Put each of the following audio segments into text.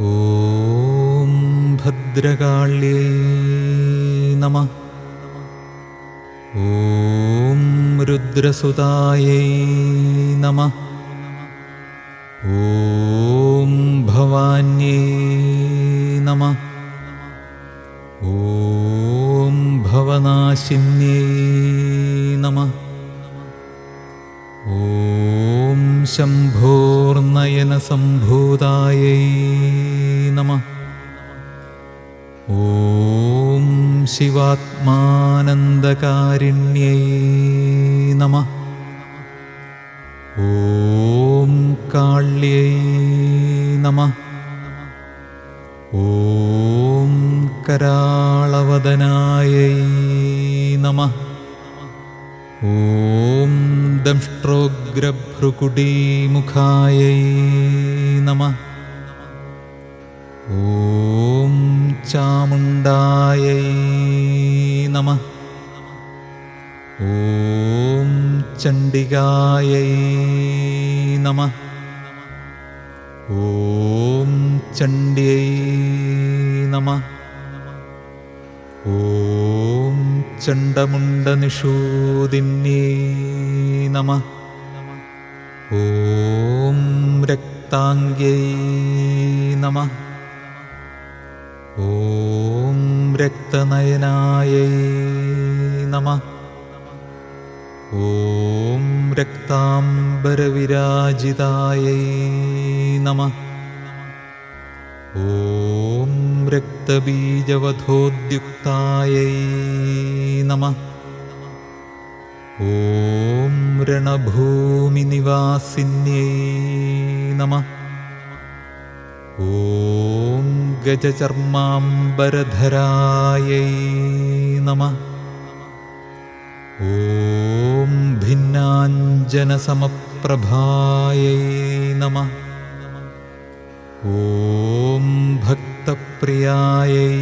ॐ भद्रकाल्यै नमः। ॐ रुद्रसुतायै नमः। ॐ भवान्यै नमः। ॐ भवनाशिन्यै नमः। ॐ शम्भोर्नयनसम्भूतायै शिवात्मानन्दकारिण्यै नमः ॐ काळ्यै नमः ॐ कराळवदनायै नमः ॐ दंष्ट्रोग्रभ्रुकुटीमुखायै नमः ॐ चामुण्डायै നമ. ഓം ചണ്ഡികായൈ നമ. ഓം ചണ്ഡിയൈ നമ. ഓം ചണ്ഡമുണ്ടനിഷൂദിന്യേ നമ. ഓം രക്താംഗ്യൈ നമ. ഓം रक्तनयनायै नमः ॐ रक्ताम्बरविराजितायै नमः ॐ रक्तबीजवधोद्युक्तायै नमः ॐ रणभूमिनिवासिन्यै नमः ॐ गजचर्माम्बरधरायै नमः। ॐ भिन्नाञ्जनसमप्रभायै नमः। ॐ भक्तप्रियायै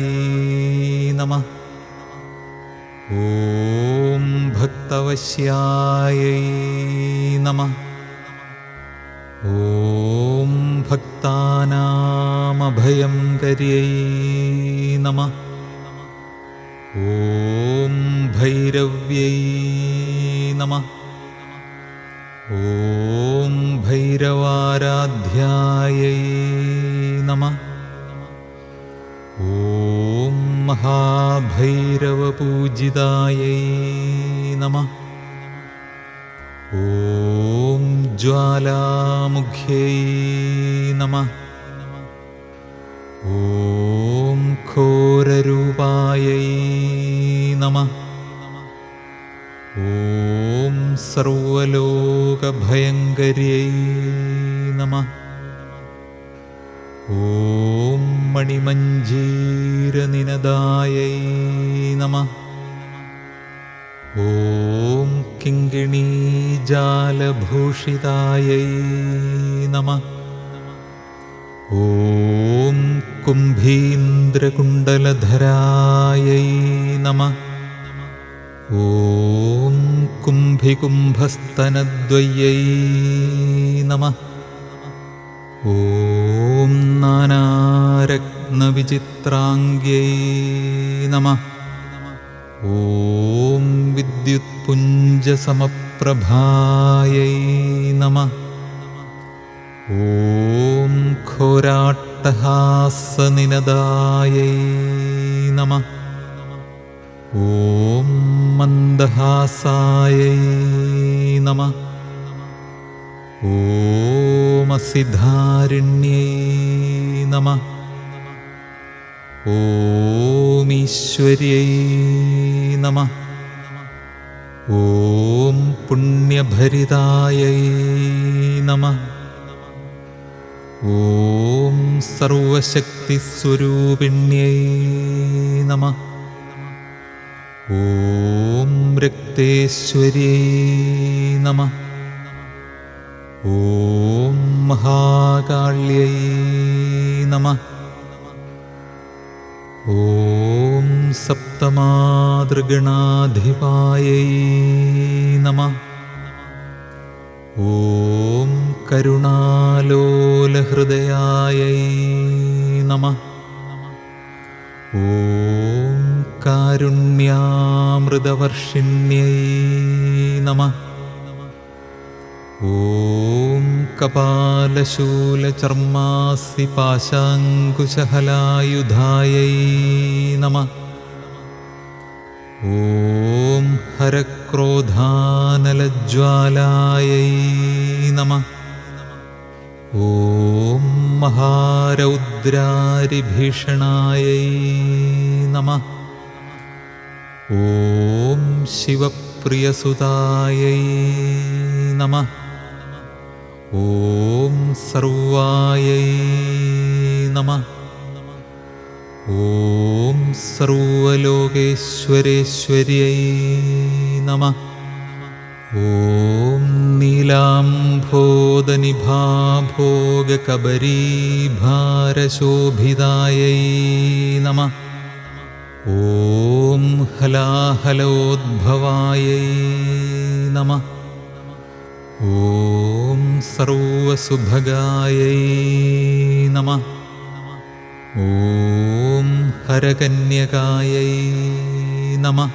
नमः। ॐ भक्तवश्यायै नमः। ॐ भक्तानामभयङ्कर्यै नमः ॐ भैरव्यै नमः ॐ भैरवाराध्यायै नमः ॐ महाभैरवपूजितायै नमः ॐ ज्वालामुख्यै नमः घोररूपायै नमः। ॐ सर्वलोकभयङ्कर्यै नमः। ॐ मणिमञ्जीरनिनदायै नमः। ॐ किङ्गिणीजालभूषितायै नमः। ॐ कुम्भीन्द्रकुण्डलधरायै नमः। ॐ कुम्भिकुम्भस्तनद्वयै नमः। ॐ नानारत्नविचित्राङ्ग्यै नमः। ॐ विद्युत्पुञ्जसमप्रभायै नमः। ॐ घोराट्टहासनिनदायै അട്ടഹാസനിനദായൈ നമ. ഓം മന്ദഹാസായൈ നമ. ഓമസിദ്ധാരുണ്യൈ നമ. ഓമീശ്വര്यै നമ. ഓം പുണ്യഭരിതായൈ നമ. ॐ सर्वशक्तिस्वरूपिण्यै नमः। ॐ रक्तेश्वर्यै नमः। ॐ महाकाल्यै नमः। ॐ सप्तमातृगणाधिपायै नमः। ॐ കരുണാലോലഹൃദയായൈ നമ. ഓം കാരുണ്യാമൃതവർഷിണ്യൈ നമ. ഓം കപാലശൂലചർമാസി പാശാങ്കുശഹലായുധായൈ നമ. ഓം ഹരക്രോധാനലജ്വാലായൈ നമ. ॐ महारौद्रारिभीषणायै नमः। ॐ शिवप्रियसुतायै नमः। ॐ सर्वायै नमः। ॐ सर्वलोकेश्वरेश्वर्यै नमः ॐ नीलाम्भोदनिभाभोगकबरीभारशोभिदायै नमः ॐ हलाहलोद्भवायै नमः ॐ सर्वसुभगायै नमः ॐ हरकन्यकायै नमः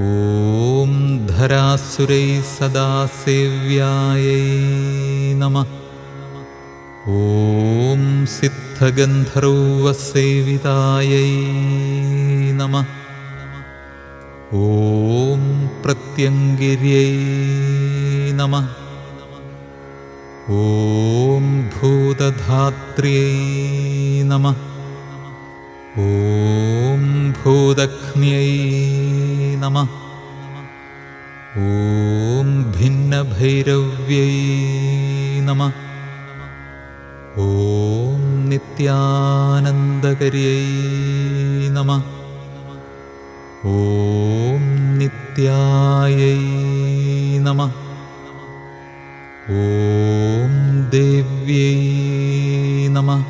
ॐ धरासुरैः सदा सेव्यायै नमः। ॐ सिद्धगन्धर्वसेवितायै नमः। ॐ प्रत्यङ्गिर्यै नमः। ॐ भूतधात्र्यै नमः। ॐ भूदक्ष्म्यै नमः। ॐ भिन्नभैरव्यै नमः। ॐ नित्यानन्दकर्यै नमः। ॐ नित्यायै नमः। ॐ देव्यै नमः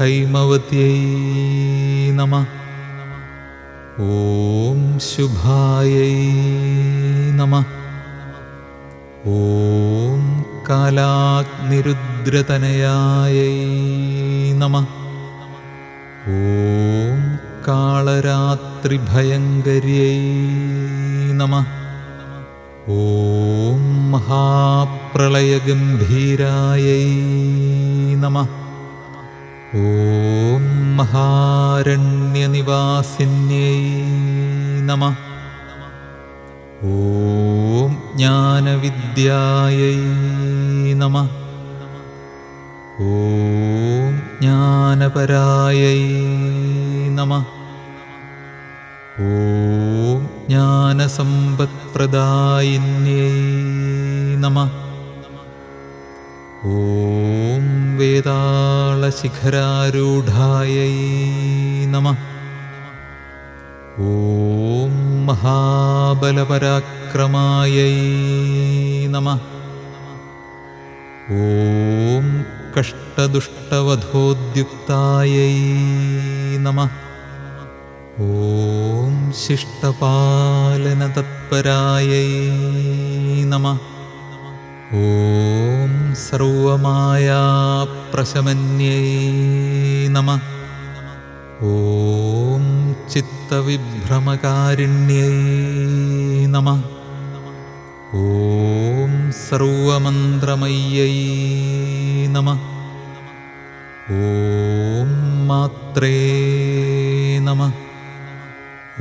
हैमवत्यै नमः ॐ शुभायै नमः ॐ कालाग्निरुद्रतनयायै नमः ॐ कालरात्रिभयङ्कर्यै नमः ॐ महाप्रलयगम्भीरायै नमः ॐ महारण्यनिवासिन्यै नमः ॐ ज्ञानविद्यायै नमः ॐ ज्ञानपरायै नमः ॐ ज्ञानसम्पत्प्रदायिन्यै नमः ॐ वेदाळशिखरारूढायै नमः। ॐ महाबलपराक्रमायै नमः। ॐ कष्टदुष्टवधोद्युक्तायै नमः। ॐ शिष्टपालनतत्परायै नमः। ॐ സർവമായ പ്രശമന്യൈ നമ. ഓം ചിത്തവിഭ്രമകാരിണ്യൈ നമ. ഓം സർവമന്ത്രമയ്യൈ നമ. ഓം മാത്രേ നമ.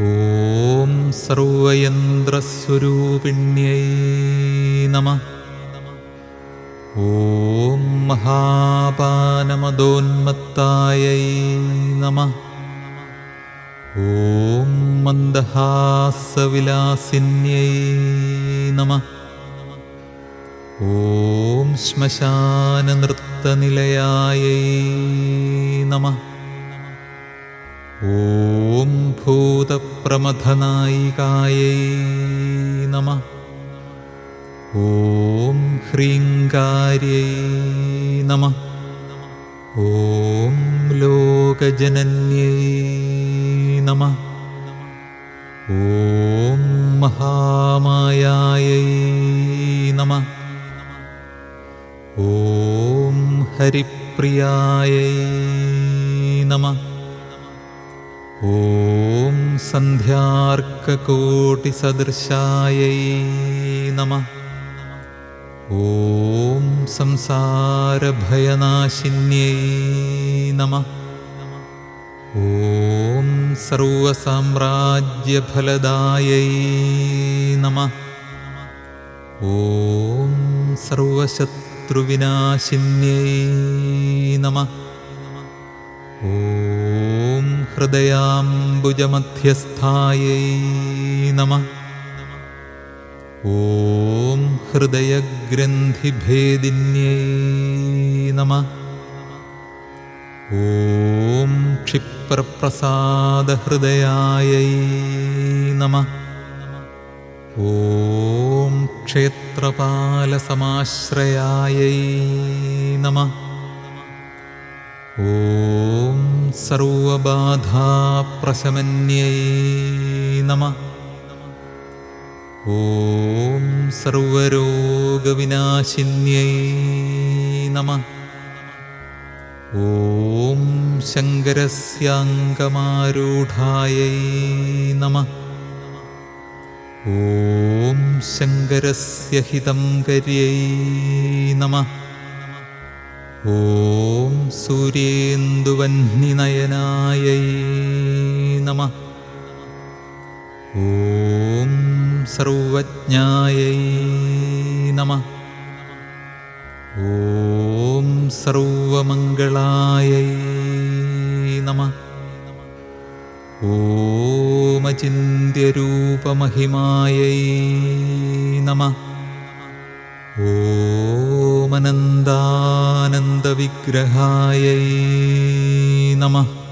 ഓം സർവയന്ത്രസ്വരൂപിണ്യൈ നമ. ॐ महापानमदोन्मत्तायै नमः ॐ मन्दहासविलासिन्यै नमः ॐ श्मशाननृत्तनिलयायै नमः ॐ भूतप्रमथनायिकायै नमः ॐ ह्रीङ्गार्यै नमः। ॐ लोकजनन्यै नमः। ॐ महामायायै नमः। ॐ हरिप्रियायै नमः। ॐ सन्ध्यार्ककोटिसदृशायै नमः। ॐ संसारभयनाशिन्यै नमः। ॐ सर्वसाम्राज्यफलदायै नमः। ॐ सर्वशत्रुविनाशिन्यै नमः। ॐ हृदयाम्बुजमध्यस्थायै नमः ॐ हृदयग्रन्थिभेदिन्यै नमः। ॐ क्षिप्रप्रसादहृदयायै नमः। ॐ क्षेत्रपालसमाश्रयायै नमः। ॐ सर्वबाधाप्रशमन्यै नमः ഓം സർവരോഗവിനാശിന്യൈ നമ. ഓം ശങ്കരസ്യാംഗമാരൂഢായൈ നമ. ഓം ശങ്കരസ്യ ഹിതം കരിയൈ നമ. ഓം സൂര്യേന്ദുവഹ്നിനയനായൈ നമ. ഓം സർവജ്ഞായൈ നമ. ഓം സർവമംഗളായൈ നമ. ഓമചിന്യരൂപമഹിമായൈ നമ. ഓമനന്ദാനന്ദവിഗ്രഹായൈ നമ.